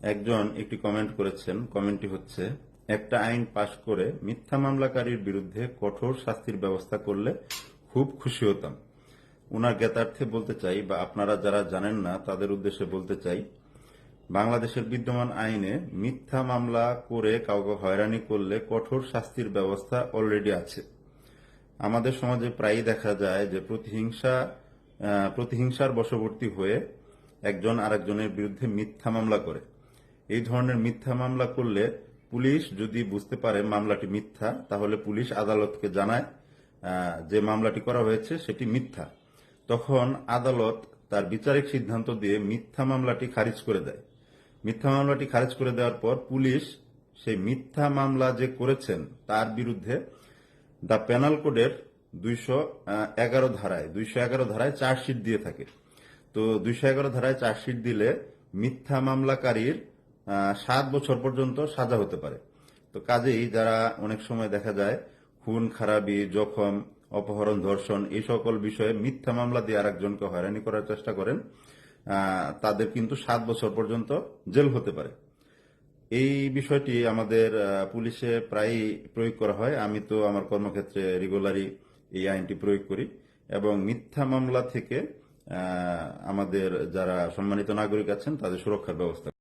একজন একটি কমেন্ট করেছেন। কমেন্টটি হচ্ছে, একটা আইন পাশ করে মিথ্যা মামলাকারীর বিরুদ্ধে কঠোর শাস্তির ব্যবস্থা করলে খুব খুশি হতাম। ওনার জ্ঞাতার্থে বলতে চাই বা আপনারা যারা জানেন না, তাদের উদ্দেশ্যে বলতে চাই, বাংলাদেশের বিদ্যমান আইনে মিথ্যা মামলা করে কাউকে হয়রানি করলে কঠোর শাস্তির ব্যবস্থা অলরেডি আছে। আমাদের সমাজে প্রায়ই দেখা যায় যে প্রতিহিংসা প্রতিহিংসার বশবর্তী হয়ে একজন আরেকজনের বিরুদ্ধে মিথ্যা মামলা করে। এই ধরনের মিথ্যা মামলা করলে পুলিশ যদি বুঝতে পারে মামলাটি মিথ্যা, তাহলে পুলিশ আদালতকে জানায় যে মামলাটি করা হয়েছে সেটি মিথ্যা। তখন আদালত তার বিচারিক সিদ্ধান্ত দিয়ে মিথ্যা মামলাটি খারিজ করে দেয়। মিথ্যা মামলাটি খারিজ করে দেওয়ার পর পুলিশ সেই মিথ্যা মামলা যে করেছেন তার বিরুদ্ধে দ্য পেনাল কোডের দুইশো এগারো ধারায়, দুইশো এগারো ধারায় চার্জশিট দিয়ে থাকে। তো দুইশো এগারো ধারায় চার্জশিট দিলে মিথ্যা মামলাকারীর সাত বছর পর্যন্ত সাজা হতে পারে। তো কাজেই যারা অনেক সময় দেখা যায়, খুন, খারাপি, জখম, অপহরণ, ধর্ষণ, এই সকল বিষয়ে মিথ্যা মামলা দিয়ে আরেকজনকে হয়রানি করার চেষ্টা করেন তাদের কিন্তু সাত বছর পর্যন্ত জেল হতে পারে। এই বিষয়টি আমাদের পুলিশে প্রায়ই প্রয়োগ করা হয়। আমি তো আমার কর্মক্ষেত্রে রেগুলারই এই আইনটি প্রয়োগ করি এবং মিথ্যা মামলা থেকে আমাদের যারা সম্মানিত নাগরিক আছেন, তাদের সুরক্ষার ব্যবস্থা